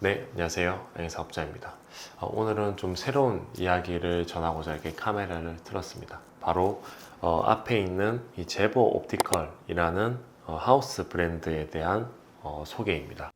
네, 안녕하세요. 양사업자입니다. 어, 오늘은 좀 새로운 이야기를 전하고자 이렇게 카메라를 틀었습니다. 바로 어, 앞에 있는 이 제보 옵티컬이라는 어, 하우스 브랜드에 대한 어, 소개입니다.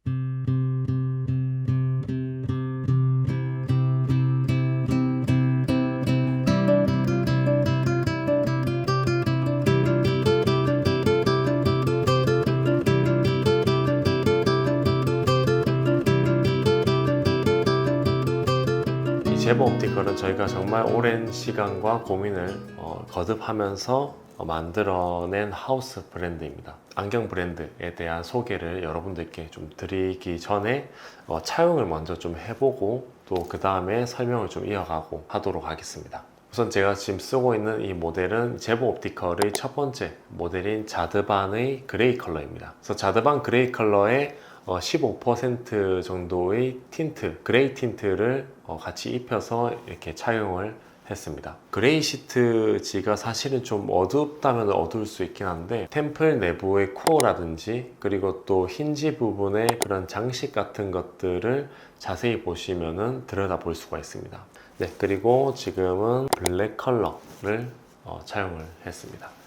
제보 옵티컬은 저희가 정말 오랜 시간과 고민을 어, 거듭하면서 어, 만들어낸 하우스 브랜드입니다. 안경 브랜드에 대한 소개를 여러분들께 좀 드리기 전에 어, 차용을 먼저 좀 해보고 또 그 다음에 설명을 좀 이어가고 하도록 하겠습니다. 우선 제가 지금 쓰고 있는 이 모델은 제보 옵티컬의 첫 번째 모델인 자드반의 그레이 컬러입니다. 그래서 자드반 그레이 컬러에 어, 15% 정도의 틴트, 그레이 틴트를 어, 같이 입혀서 이렇게 착용을 했습니다. 그레이 시트지가 사실은 좀 어둡다면 어두울 수 있긴 한데 템플 내부의 코어라든지 그리고 또 힌지 부분의 그런 장식 같은 것들을 자세히 보시면은 들여다 볼 수가 있습니다. 네, 그리고 지금은 블랙 컬러를 어, 차용을 했습니다.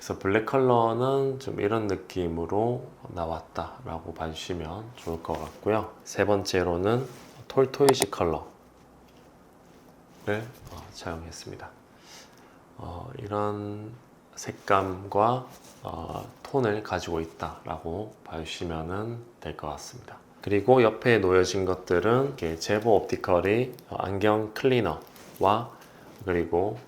그래서 블랙 컬러는 좀 이런 느낌으로 나왔다라고 봐주시면 좋을 것 같고요. 세 번째로는 톨토이시 컬러를 어, 사용했습니다. 어, 이런 색감과 어, 톤을 가지고 있다라고 봐주시면 될 것 같습니다. 그리고 옆에 놓여진 것들은 제보 옵티컬의 어, 안경 클리너와 그리고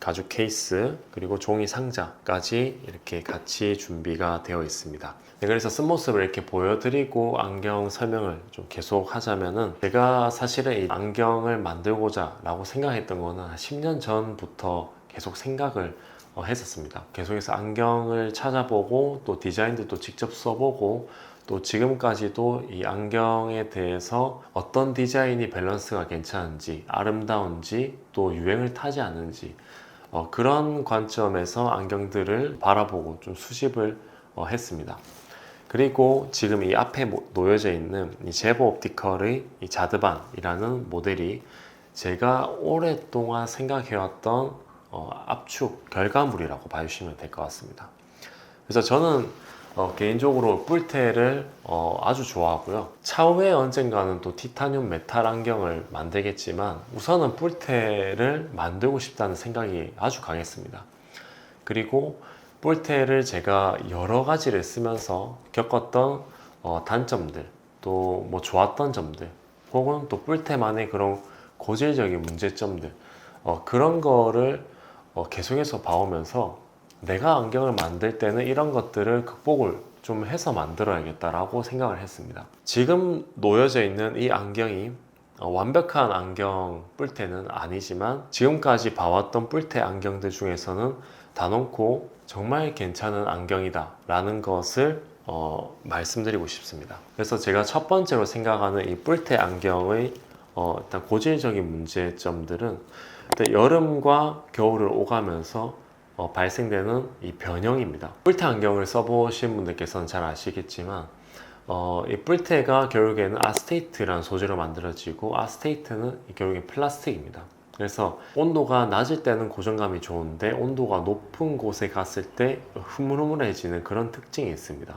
가죽 케이스 그리고 종이 상자까지 이렇게 같이 준비가 되어 있습니다. 네, 그래서 쓴 모습을 이렇게 보여드리고 안경 설명을 좀 계속 하자면은 제가 사실은 이 안경을 만들고자 라고 생각했던 거는 한 10년 전부터 계속 생각을 어, 했었습니다. 계속해서 안경을 찾아보고 또 디자인도 또 직접 써보고 또 지금까지도 이 안경에 대해서 어떤 디자인이 밸런스가 괜찮은지 아름다운지 또 유행을 타지 않는지 어, 그런 관점에서 안경들을 바라보고 좀 수집을 어, 했습니다. 그리고 지금 이 앞에 모- 놓여져 있는 이 제보 옵티컬의 이 자드반이라는 모델이 제가 오랫동안 생각해왔던 어, 압축 결과물이라고 봐주시면 될 것 같습니다. 그래서 저는 어, 개인적으로 뿔테를 어, 아주 좋아하고요. 차후에 언젠가는 또 티타늄 메탈 안경을 만들겠지만 우선은 뿔테를 만들고 싶다는 생각이 아주 강했습니다. 그리고 뿔테를 제가 여러 가지를 쓰면서 겪었던 어, 단점들, 또 뭐 좋았던 점들, 혹은 또 뿔테만의 그런 고질적인 문제점들, 어, 그런 거를 어, 계속해서 봐오면서 내가 안경을 만들 때는 이런 것들을 극복을 좀 해서 만들어야겠다라고 생각을 했습니다. 지금 놓여져 있는 이 안경이 어, 완벽한 안경 뿔테는 아니지만 지금까지 봐왔던 뿔테 안경들 중에서는 다놓고 정말 괜찮은 안경이다 라는 것을 어, 말씀드리고 싶습니다. 그래서 제가 첫 번째로 생각하는 이 뿔테 안경의 어, 일단 고질적인 문제점들은 여름과 겨울을 오가면서 어, 발생되는 이 변형입니다. 뿔테 안경을 써보신 분들께서는 잘 아시겠지만 어, 이 뿔테가 결국에는 아스테이트라는 소재로 만들어지고 아스테이트는 이 결국엔 플라스틱입니다. 그래서 온도가 낮을 때는 고정감이 좋은데 온도가 높은 곳에 갔을 때 흐물흐물해지는 그런 특징이 있습니다.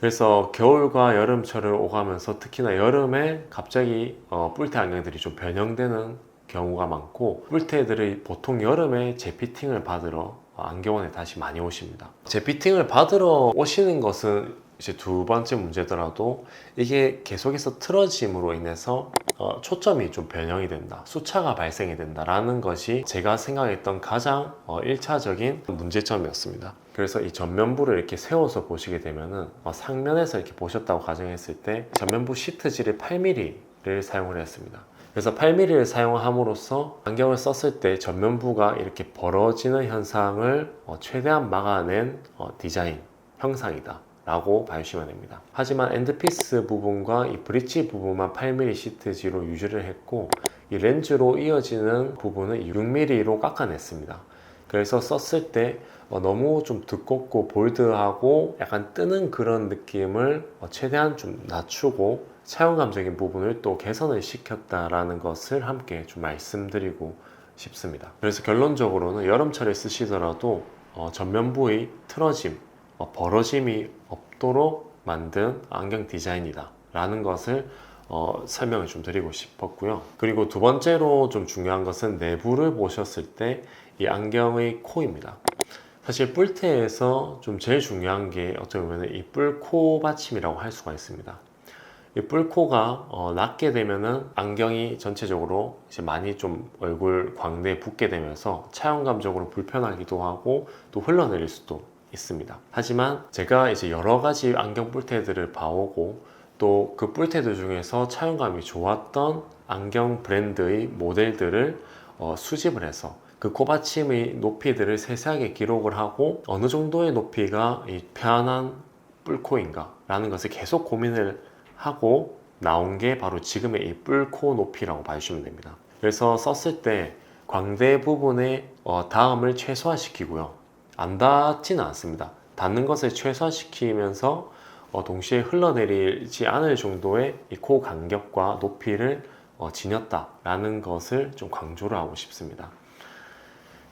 그래서 겨울과 여름철을 오가면서 특히나 여름에 갑자기 어, 뿔테 안경들이 좀 변형되는 경우가 많고 뿔테들이 보통 여름에 재피팅을 받으러 어, 안경원에 다시 많이 오십니다. 재피팅을 받으러 오시는 것은 이제 두 번째 문제더라도 이게 계속해서 틀어짐으로 인해서 어, 초점이 좀 변형이 된다, 수차가 발생이 된다라는 것이 제가 생각했던 가장 어, 1차적인 문제점이었습니다. 그래서 이 전면부를 이렇게 세워서 보시게 되면은 어, 상면에서 이렇게 보셨다고 가정했을 때 전면부 시트질이 8mm를 사용을 했습니다. 그래서 8mm를 사용함으로써 안경을 썼을 때 전면부가 이렇게 벌어지는 현상을 어, 최대한 막아낸 어, 디자인 형상이다. 라고 봐주시면 됩니다. 하지만 엔드피스 부분과 이 브릿지 부분만 8mm 시트지로 유지를 했고 이 렌즈로 이어지는 부분은 6mm로 깎아냈습니다. 그래서 썼을 때 어, 너무 좀 두껍고 볼드하고 약간 뜨는 그런 느낌을 어, 최대한 좀 낮추고 차용감적인 부분을 또 개선을 시켰다라는 것을 함께 좀 말씀드리고 싶습니다. 그래서 결론적으로는 여름철에 쓰시더라도 어, 전면부의 틀어짐, 어, 벌어짐이 없도록 만든 안경 디자인이다 라는 것을 어, 설명을 좀 드리고 싶었고요. 그리고 두 번째로 좀 중요한 것은 내부를 보셨을 때 이 안경의 코입니다. 사실 뿔테에서 좀 제일 중요한 게 어떻게 보면 이 뿔코 받침이라고 할 수가 있습니다. 이 뿔코가 어, 낮게 되면은 안경이 전체적으로 이제 많이 좀 얼굴 광대에 붙게 되면서 차용감적으로 불편하기도 하고 또 흘러내릴 수도 있습니다. 하지만 제가 이제 여러 가지 안경 뿔테들을 봐오고 또 그 뿔테들 중에서 차용감이 좋았던 안경 브랜드의 모델들을 어, 수집을 해서 그 코받침의 높이들을 세세하게 기록을 하고 어느 정도의 높이가 이 편한 뿔코인가 라는 것을 계속 고민을 하고 나온 게 바로 지금의 이 뿔코 높이라고 봐주시면 됩니다. 그래서 썼을 때 광대 부분의 어, 닿음을 최소화시키고요. 안 닿지는 않습니다. 닿는 것을 최소화시키면서 어, 동시에 흘러내리지 않을 정도의 이코 간격과 높이를 어, 지녔다라는 것을 좀 강조를 하고 싶습니다.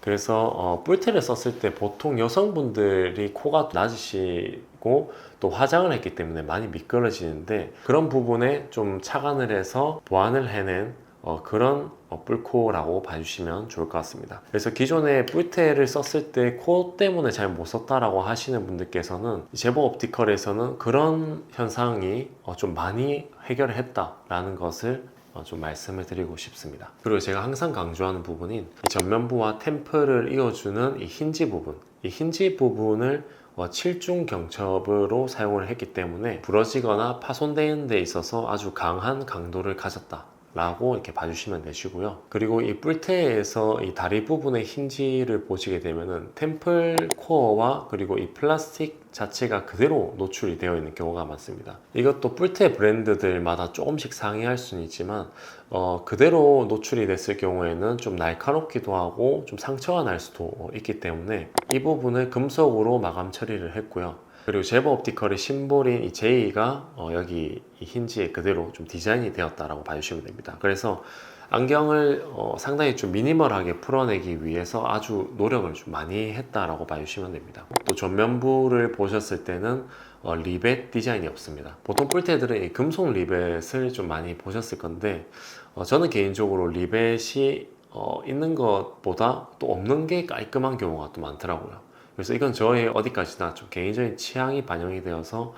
그래서 어, 뿔테를 썼을 때 보통 여성분들이 코가 낮으시 고 또 화장을 했기 때문에 많이 미끄러지는데 그런 부분에 좀 착안을 해서 보완을 해낸 어, 그런 어, 뿔코라고 봐주시면 좋을 것 같습니다. 그래서 기존에 뿔테를 썼을 때 코 때문에 잘 못 썼다라고 하시는 분들께서는 제보 옵티컬에서는 그런 현상이 어, 좀 많이 해결을 했다라는 것을 어, 좀 말씀을 드리고 싶습니다. 그리고 제가 항상 강조하는 부분인 이 전면부와 템플을 이어주는 이 힌지 부분, 이 힌지 부분을 어, 7중 경첩으로 사용을 했기 때문에 부러지거나 파손되는 데 있어서 아주 강한 강도를 가졌다. 라고 이렇게 봐주시면 되시고요. 그리고 이 뿔테에서 이 다리 부분의 힌지를 보시게 되면은 템플 코어와 그리고 이 플라스틱 자체가 그대로 노출이 되어 있는 경우가 많습니다. 이것도 뿔테 브랜드들마다 조금씩 상이할 수는 있지만 어, 그대로 노출이 됐을 경우에는 좀 날카롭기도 하고 좀 상처가 날 수도 있기 때문에 이 부분을 금속으로 마감 처리를 했고요. 그리고 제버 옵티컬의 심볼인 이 J가 어, 여기 이 힌지에 그대로 좀 디자인이 되었다라고 봐주시면 됩니다. 그래서 안경을 어, 상당히 좀 미니멀하게 풀어내기 위해서 아주 노력을 좀 많이 했다라고 봐주시면 됩니다. 또 전면부를 보셨을 때는 어, 리벳 디자인이 없습니다. 보통 뿔테들은 이 금속 리벳을 좀 많이 보셨을 건데 어, 저는 개인적으로 리벳이 어, 있는 것보다 또 없는 게 깔끔한 경우가 또 많더라고요. 그래서 이건 저의 어디까지나 좀 개인적인 취향이 반영이 되어서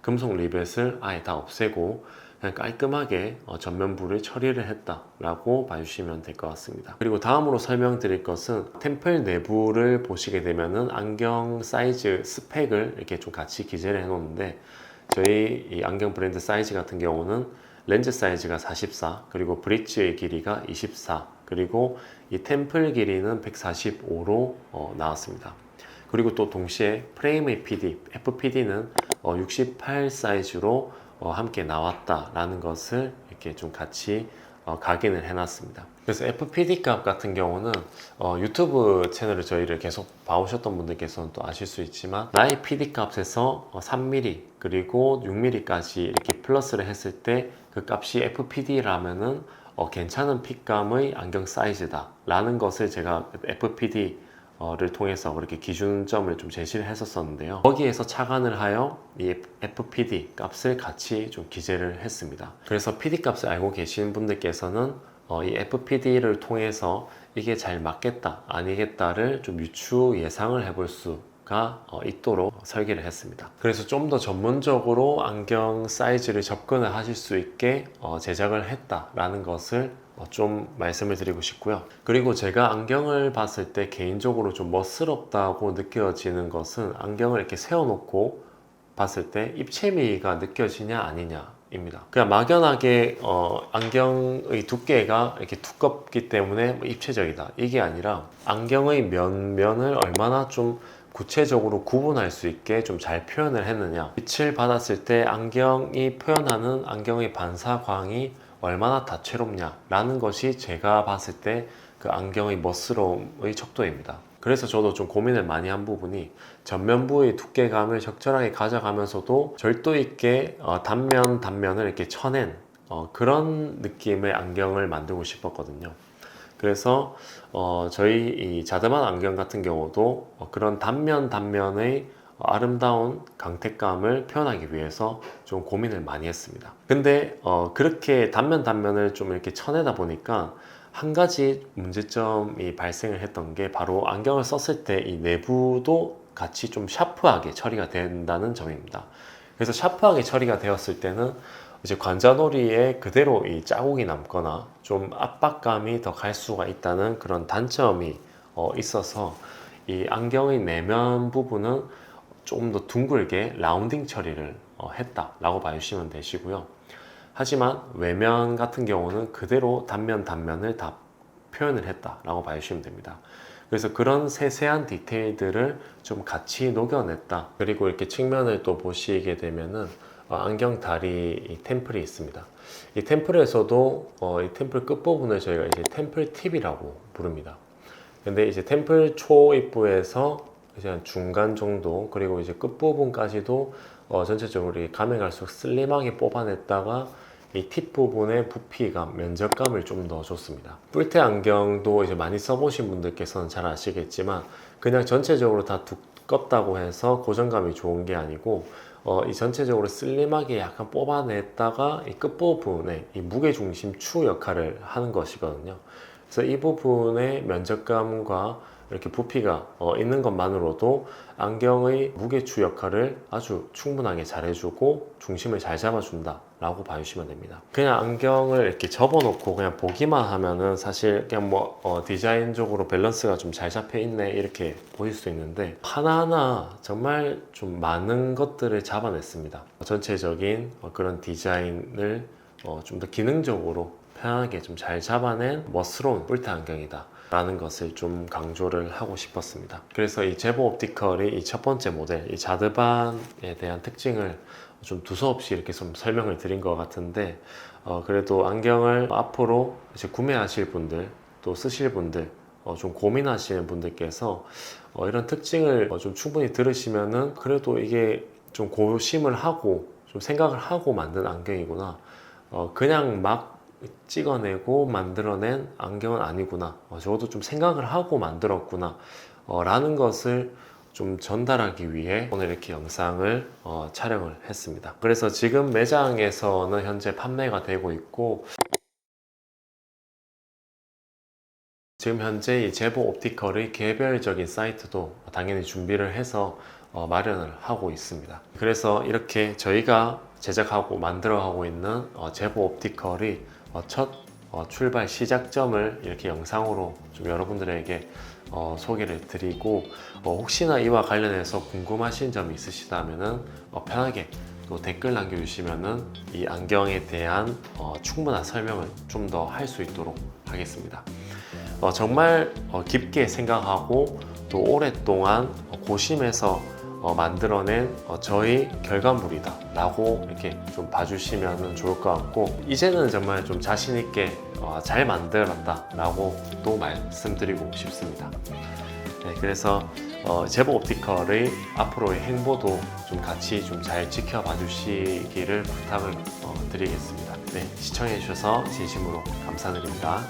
금속 리벳을 아예 다 없애고 그냥 깔끔하게 어, 전면부를 처리를 했다라고 봐주시면 될 것 같습니다. 그리고 다음으로 설명드릴 것은 템플 내부를 보시게 되면은 안경 사이즈 스펙을 이렇게 좀 같이 기재를 해놓는데 저희 이 안경 브랜드 사이즈 같은 경우는 렌즈 사이즈가 44 그리고 브릿지의 길이가 24 그리고 이 템플 길이는 145로 어, 나왔습니다. 그리고 또 동시에 프레임의 PD, FPD는 68 사이즈로 어, 함께 나왔다라는 것을 이렇게 좀 같이 어, 각인을 해놨습니다. 그래서 FPD 값 같은 경우는 어, 유튜브 채널을 저희를 계속 봐오셨던 분들께서는 또 아실 수 있지만 나의 PD 값에서 어, 3mm 그리고 6mm까지 이렇게 플러스를 했을 때 그 값이 FPD라면은 어, 괜찮은 핏감의 안경 사이즈다 라는 것을 제가 FPD 를 통해서 그렇게 기준점을 좀 제시를 했었었는데요. 거기에서 착안을 하여 이 FPD 값을 같이 좀 기재를 했습니다. 그래서 PD 값을 알고 계신 분들께서는 어, 이 FPD를 통해서 이게 잘 맞겠다, 아니겠다를 좀 유추 예상을 해볼 수가 어, 있도록 설계를 했습니다. 그래서 좀 더 전문적으로 안경 사이즈를 접근을 하실 수 있게 어, 제작을 했다라는 것을 어, 좀 말씀을 드리고 싶고요. 그리고 제가 안경을 봤을 때 개인적으로 좀 멋스럽다고 느껴지는 것은 안경을 이렇게 세워놓고 봤을 때 입체미가 느껴지냐 아니냐 입니다. 그냥 막연하게 어, 안경의 두께가 이렇게 두껍기 때문에 뭐 입체적이다 이게 아니라 안경의 면 면을 얼마나 좀 구체적으로 구분할 수 있게 좀 잘 표현을 했느냐 빛을 받았을 때 안경이 표현하는 안경의 반사광이 얼마나 다채롭냐라는 것이 제가 봤을 때 그 안경의 멋스러움의 척도입니다. 그래서 저도 좀 고민을 많이 한 부분이 전면부의 두께감을 적절하게 가져가면서도 절도 있게 어, 단면 단면을 이렇게 쳐낸 어, 그런 느낌의 안경을 만들고 싶었거든요. 그래서 어, 저희 이 자드만 안경 같은 경우도 어, 그런 단면 단면의 아름다운 강택감을 표현하기 위해서 좀 고민을 많이 했습니다. 근데 어, 그렇게 단면 단면을 좀 이렇게 쳐내다 보니까 한 가지 문제점이 발생을 했던 게 바로 안경을 썼을 때 이 내부도 같이 좀 샤프하게 처리가 된다는 점입니다. 그래서 샤프하게 처리가 되었을 때는 이제 관자놀이에 그대로 이 자국이 남거나 좀 압박감이 더 갈 수가 있다는 그런 단점이 어, 있어서 이 안경의 내면 부분은 조금 더 둥글게 라운딩 처리를 어, 했다라고 봐주시면 되시고요. 하지만 외면 같은 경우는 그대로 단면 단면을 다 표현을 했다라고 봐주시면 됩니다. 그래서 그런 세세한 디테일들을 좀 같이 녹여냈다. 그리고 이렇게 측면을 또 보시게 되면은 어, 안경 다리 이 템플이 있습니다. 이 템플에서도 어, 이 템플 끝부분을 저희가 이제 템플 팁이라고 부릅니다. 근데 이제 템플 초입부에서 이제 한 중간 정도 그리고 이제 끝부분까지도 어, 전체적으로 이 가면 갈수록 슬림하게 뽑아냈다가 이 팁 부분의 부피감, 면적감을 좀 더 줬습니다. 뿔테 안경도 이제 많이 써보신 분들께서는 잘 아시겠지만 그냥 전체적으로 다 두껍다고 해서 고정감이 좋은 게 아니고 어, 이 전체적으로 슬림하게 약간 뽑아냈다가 이 끝부분에 이 무게 중심 추 역할을 하는 것이거든요. 그래서 이 부분의 면적감과 이렇게 부피가 어, 있는 것만으로도 안경의 무게추 역할을 아주 충분하게 잘해주고 중심을 잘 잡아준다 라고 봐주시면 됩니다. 그냥 안경을 이렇게 접어놓고 그냥 보기만 하면은 사실 그냥 뭐 어, 디자인적으로 밸런스가 좀 잘 잡혀 있네 이렇게 보일 수 있는데 하나하나 정말 좀 많은 것들을 잡아냈습니다. 전체적인 어, 그런 디자인을 어, 좀 더 기능적으로 편하게 좀 잘 잡아낸 멋스러운 뿔테 안경이다 라는 것을 좀 강조를 하고 싶었습니다. 그래서 이 제보 옵티컬이 이 첫 번째 모델, 이 자드반에 대한 특징을 좀 두서없이 이렇게 좀 설명을 드린 것 같은데, 어, 그래도 안경을 앞으로 이제 구매하실 분들, 또 쓰실 분들, 어, 좀 고민하시는 분들께서 어, 이런 특징을 어, 좀 충분히 들으시면은 그래도 이게 좀 고심을 하고 좀 생각을 하고 만든 안경이구나. 어, 그냥 막 찍어내고 만들어낸 안경은 아니구나. 어, 적어도 좀 생각을 하고 만들었구나. 어, 라는 것을 좀 전달하기 위해 오늘 이렇게 영상을 어, 촬영을 했습니다. 그래서 지금 매장에서는 현재 판매가 되고 있고 지금 현재 이 제보 옵티컬의 개별적인 사이트도 당연히 준비를 해서 어, 마련을 하고 있습니다. 그래서 이렇게 저희가 제작하고 만들어가고 있는 어, 제보 옵티컬이 어, 첫 어, 출발 시작점을 이렇게 영상으로 좀 여러분들에게 어, 소개를 드리고 어, 혹시나 이와 관련해서 궁금하신 점이 있으시다면은 어, 편하게 또 댓글 남겨주시면은 이 안경에 대한 어, 충분한 설명을 좀 더 할 수 있도록 하겠습니다. 어, 정말 어, 깊게 생각하고 또 오랫동안 어, 고심해서 어, 만들어낸 어, 저희 결과물이다. 라고 이렇게 좀 봐주시면 좋을 것 같고 이제는 정말 좀 자신 있게 어, 잘 만들었다. 라고 또 말씀드리고 싶습니다. 네, 그래서 어, 제보 옵티컬의 앞으로의 행보도 좀 같이 좀 잘 지켜봐 주시기를 부탁을 어, 드리겠습니다. 네, 시청해 주셔서 진심으로 감사드립니다